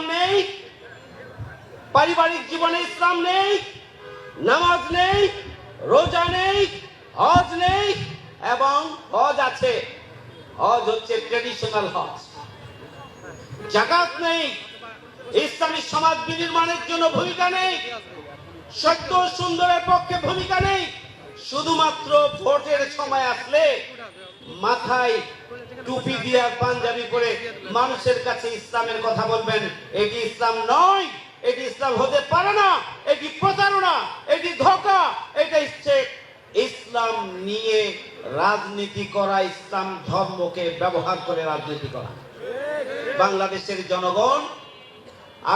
ইসলাম নেই, পারিবারিক জীবনে ইসলাম নেই, নামাজ নেই, রোজা নেই, হজ নেই এবং হজ আছে। হজ হচ্ছে ট্রেডিশনাল হজ। জাকাত নেই, ইসলামী সমাজ বিনির্মাণের জন্য ভূমিকা নেই, সত্য সুন্দরের পক্ষে ভূমিকা নেই। শুধুমাত্র ভোটের সময় আসলে মাথায় টুপি দিয়ে পাঞ্জাবি করে মানুষের কাছে ইসলামের কথা বলবেন। এটি ইসলাম নয় এটি ইসলাম হতে পারে না এটি প্রতারণা এটি ধোকা এটা হচ্ছে ইসলাম নিয়ে রাজনীতি করা ইসলাম ধর্মকে ব্যবহার করে রাজনীতি করা। বাংলাদেশের জনগণ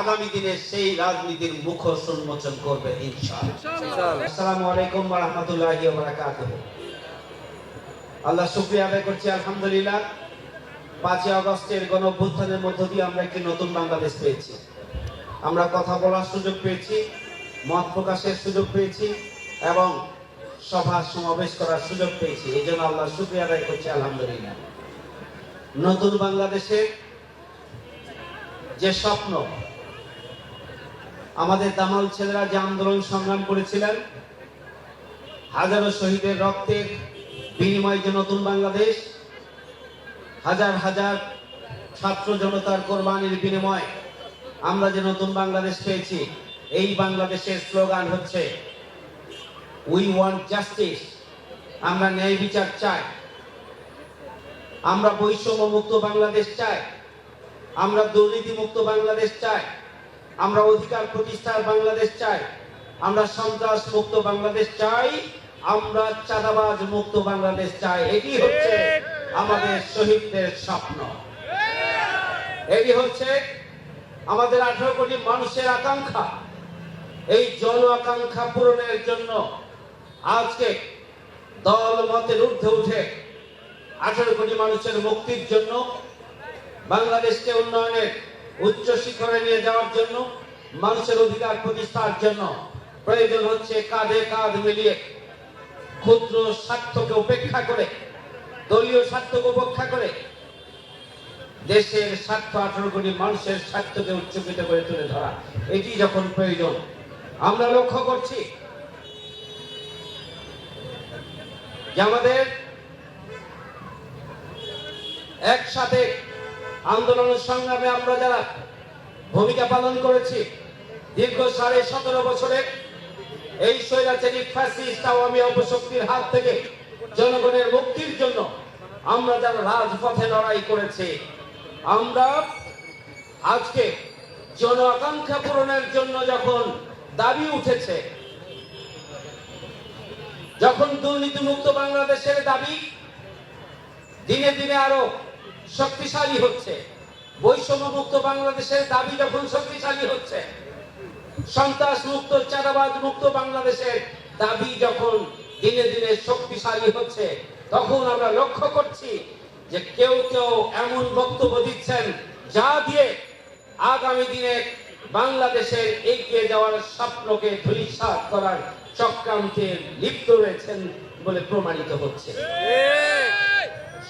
আগামী দিনে সেই রাজনীতির মুখোশ উন্মোচন করবে ইনশাআল্লাহ। আসসালামু আলাইকুম ওয়া রাহমাতুল্লাহি ওয়া বারাকাতুহু। আল্লাহ শুকরিয়া আদায় করছি, আলহামদুলিল্লাহ। পাঁচই আগস্টের গণ অভ্যুত্থানের মধ্য দিয়ে আমরা একটি নতুন বাংলাদেশ পেয়েছি। আমরা কথা বলার সুযোগ পেয়েছি, মত প্রকাশের সুযোগ পেয়েছি এবং সভা সমাবেশ করার সুযোগ পেয়েছি। এই জন্য আল্লাহ শুকরিয়া আদায় করছি, আলহামদুলিল্লাহ। নতুন বাংলাদেশের যে স্বপ্ন, আমাদের দামাল ছেলেরা যে আন্দোলন সংগ্রাম করেছিলেন, হাজারো শহীদের রক্তের বিনিময়ে যে নতুন বাংলাদেশ, হাজার হাজার ছাত্র জনতার কোরবানির বিনিময়ে আমরা যে নতুন বাংলাদেশ পেয়েছি, এই বাংলাদেশের স্লোগান হচ্ছে উই ওয়ান্ট জাস্টিস আমরা ন্যায় বিচার চাই। আমরা বৈষম্য মুক্ত বাংলাদেশ চাই। আমরা দুর্নীতি মুক্ত বাংলাদেশ চাই। আমরা অধিকার প্রতিষ্ঠার বাংলাদেশ চাই। আমরা সন্ত্রাস মুক্ত বাংলাদেশ চাই। আমরা চাঁদাবাজ মুক্ত বাংলাদেশ চাই। এটি হচ্ছে আমাদের শহীদদের স্বপ্ন। এটি হচ্ছে আমাদের আঠারো কোটি মানুষের আকাঙ্ক্ষা। এই জন আকাঙ্ক্ষা পূরণের জন্য আজকে দল মতের ঊর্ধ্বে উঠে আঠারো কোটি মানুষের মুক্তির জন্য, বাংলাদেশকে উন্নয়নের উচ্চ শিখরে নিয়ে যাওয়ার জন্য, মানুষের অধিকার প্রতিষ্ঠার জন্য প্রয়োজন হচ্ছে কাঁধে কাঁধ মিলিয়ে ক্ষুদ্র স্বার্থকে উপেক্ষা করে, দলীয় স্বার্থকে উপেক্ষা করে, দেশের স্বার্থ আঠারো কোটি মানুষের স্বার্থকে উচ্চকিত করে তুলে ধরা, এটি যখন প্রয়োজন, আমরা লক্ষ্য করছি যে আমাদের একসাথে আন্দোলনের সংগ্রামে আমরা যারা ভূমিকা পালন করেছি, দীর্ঘ সাড়ে সতেরো বছরে এই স্বৈরাচারী ফ্যাসিস্ট আওয়ামী অপশক্তির হাত থেকে জনগণের মুক্তির জন্য আমরা যারা রাজপথে লড়াই করেছি, আমরা আজকে জন আকাঙ্ক্ষা পূরণের জন্য যখন দাবি উঠেছে, যখন দুর্নীতি মুক্ত বাংলাদেশের দাবি দিনে দিনে আরও শক্তিশালী হচ্ছে বৈষম্য মুক্ত বাংলাদেশের দাবি যখন শক্তিশালী হচ্ছে সন্ত্রাস মুক্ত, চাঁদাবাজ মুক্ত বাংলাদেশের দাবি যখন দিনে দিনে শক্তিশালী হচ্ছে, তখন আমরা লক্ষ্য করছি যে কেউ কেউ এমন বক্তব্য দিচ্ছেন যা দিয়ে আগামী দিনে বাংলাদেশের এগিয়ে যাওয়ার স্বপ্নকে ধূলিসাৎ করার চক্রান্তে লিপ্ত রয়েছেন বলে প্রমাণিত হচ্ছে।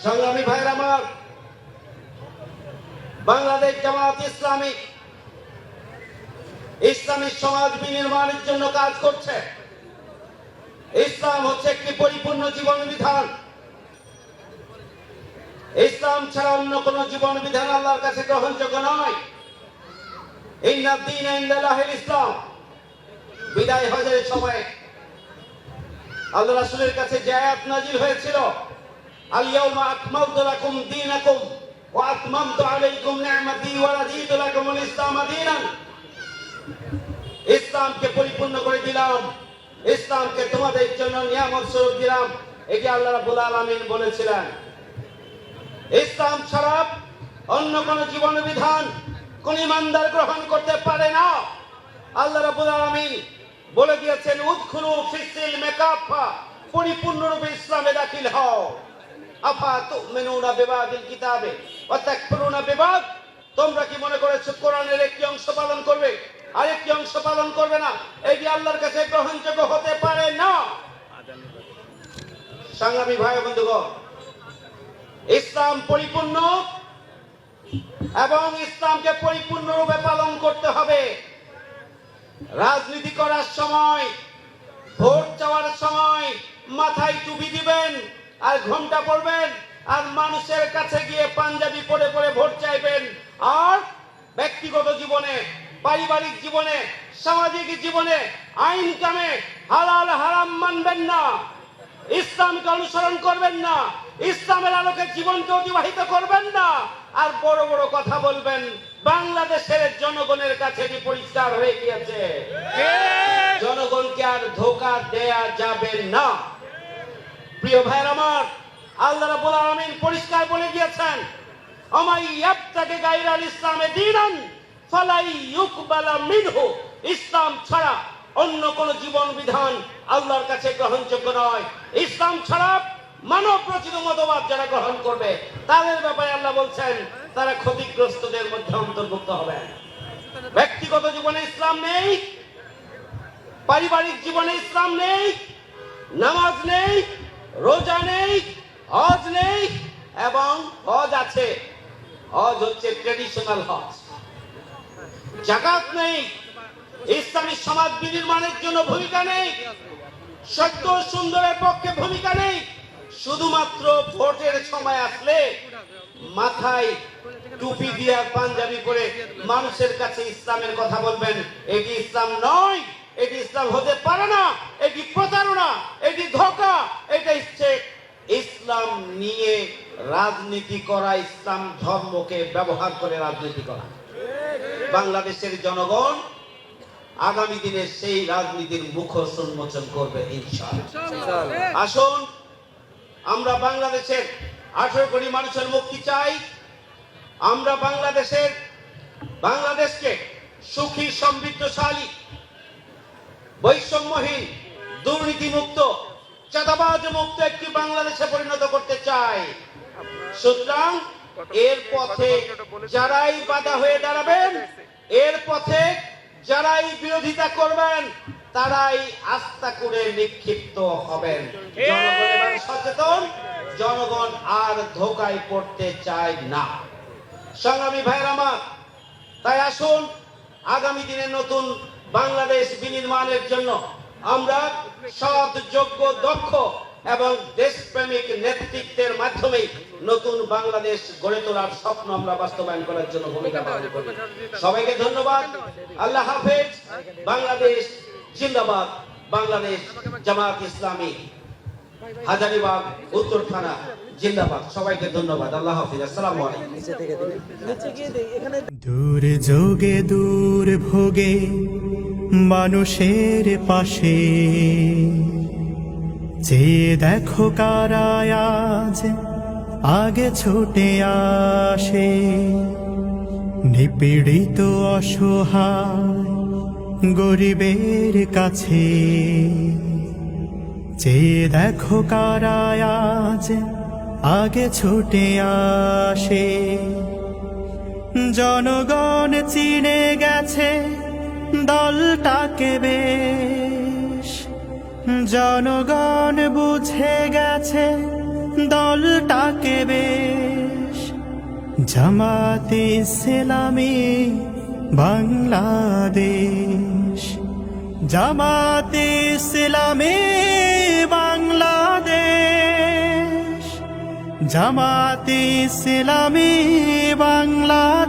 সংগ্রামী ভাইয়ের আমার, বাংলাদেশ জামাত ইসলামী ইসলামী সমাজ বিনির্মাণের জন্য কাজ করছে। ইসলাম হচ্ছে একটি পরিপূর্ণ জীবন বিধান। ইসলাম ছাড়া অন্য কোন জীবন বিধান আল্লাহর কাছে গ্রহণযোগ্য নয়। ইসলাম। বিদায় হজের সময় আল্লাহ রাসূলের কাছে হয়েছিল ইসলাম ইসলামকে পরিপূর্ণ করে দিলাম। ইসলামকে তোমাদের জন্য নিয়ামত স্বরূপ দিলাম। এটি আল্লাহ রাব্বুল আলামিন বলেছিলেন, ইসলাম ছাড়া অন্য কোন জীবন বিধান কোন ইমানদার গ্রহণ করতে পারে না। আল্লাহ রাব্বুল আলামিন বলে দিয়েছেন উদখুলু ফিসিল মেকাফা, পরিপূর্ণরূপে ইসলামে দাখিল হও। আফা তুমিনুনা বিবাদিল কিতাবে, ওয়া তাকফুরুনা বিবাদ। তোমরা কি মনে করেছ, কোরআনের একটি অংশ পালন করবে? আরেকটি অংশ পালন করবে না। এটি আল্লাহর কাছে গ্রহণযোগ্য হতে পারে না। সংগ্রামী ভাই বন্ধুগণ, ইসলাম পরিপূর্ণ এবং ইসলামকে পরিপূর্ণরূপে পালন করতে হবে। রাজনীতি করার সময়, ভোট চাওয়ার সময় মাথায় টুপি দিবেন আর ঘোমটা পরবেন আর মানুষের কাছে গিয়ে পাঞ্জাবি পরে পরে ভোট চাইবেন। আর ব্যক্তিগত জীবনে পারিবারিক জীবনে সামাজিক জীবনে আইন কামে হালাল হারাম মানবেন না। ইসলামকে অনুসরণ করবেন না। ইসলামের আলোকে জীবনকে অতিবাহিত করবেন না। আর বড় বড় কথা বলবেন বাংলাদেশের জনগণের কাছে এটি পরিষ্কার হয়ে গিয়েছে। জনগণকে আর ধোকা দেয়া যাবে না। প্রিয় ভাইয়ের আমার আল্লাহ রাব্বুল আলামিন পরিষ্কার বলে দিয়েছেন আমাই ইয়াবতাকে গায়রাল ইসলামে দিনান ফালাই ইউকবালা মিনহু, ইসলাম ছাড়া অন্য কোন জীবন বিধান আল্লাহর কাছে গ্রহণযোগ্য নয়। ইসলাম ছাড়া মানব রচিত মতবাদ যারা গ্রহণ করবে, তাদের ব্যাপারে আল্লাহ বলছেন, তারা ক্ষতিগ্রস্তদের মধ্যে অন্তর্ভুক্ত হবে। ব্যক্তিগত জীবনে ইসলাম নেই, পারিবারিক জীবনে ইসলাম নেই, নামাজ নেই, রোজা নেই, হজ নেই, এবং হজ আছে। হজ হচ্ছে ট্রেডিশনাল হজ। জাকাত নেই। ইসলামী সমাজ বিনির্মাণের জন্য ভূমিকা নেই। সত্য সুন্দরের পক্ষে ভূমিকা নেই। শুধুমাত্র ভোটের সময় আসলে মাথায় টুপি দিয়ে পাঞ্জাবি করে মানুষের কাছে ইসলামের কথা বলবেন। এটি ইসলাম নয়, এটি ইসলাম হতে পারে না, এটি প্রতারণা, এটি ধোকা, এটা হচ্ছে ইসলাম নিয়ে রাজনীতি করা, ইসলাম ধর্মকে ব্যবহার করে রাজনীতি করা। বাংলাদেশের জনগণ আগামী দিনে সেই রাজনীতির মুখোশ উন্মোচন করবে আসুন আমরা বাংলাদেশের আঠারো কোটি মানুষের মুক্তি চাই। আমরা বাংলাদেশের বাংলাদেশকে সুখী সমৃদ্ধশালী বৈষম্যহীন দুর্নীতিমুক্ত চাঁদাবাজ মুক্ত একটি বাংলাদেশে পরিণত করতে চাই। সুতরাং এর পথে যারাই বাধা হয়ে দাঁড়াবেন এর পথে যারাই বিরোধিতা করবেন তারাই আস্থা করে নিক্ষিপ্ত হবেন। জনগণ সচেতন জনগণ আর ধোকায় পড়তে চায় না। সংগ্রামী ভাইয়ের আমার তাই আসুন আগামী দিনে নতুন বাংলাদেশ বিনির্মাণের জন্য আমরা সৎ যোগ্য দক্ষ এবং দেশপ্রেমিক নেতৃত্বের মাধ্যমে নতুন বাংলাদেশ গড়ে তোলার স্বপ্ন আমরা বাস্তবায়ন করার জন্য ভূমিকা পালন করি। সবাইকে ধন্যবাদ। আল্লাহ হাফেজ। বাংলাদেশ জিন্দাবাদ। বাংলাদেশ জামাত ইসলামী। হাজারিবাগ উত্তর থানা জিন্দাবাদ। সবাইকে ধন্যবাদ। আল্লাহ হাফিজ। আসসালামু আলাইকুম। দূর যোগে দূর ভোগে মানুষের পাশে। যে দেখো কারায় আজ আগে ছুটে আসে, নিপীড়িত অসহায় গরিবের কাছে। যে দেখো আজ আগে ছুটে আসে, জনগণ চিনে গেছে দলটাকে বেশ জনগণ বুঝে গেছে দলটাকে বেশ। জামাতে ইসলামী বাংলাদেশ। জামাতে ইসলামী বাংলাদেশ। জামাতে ইসলামী বাংলাদেশ।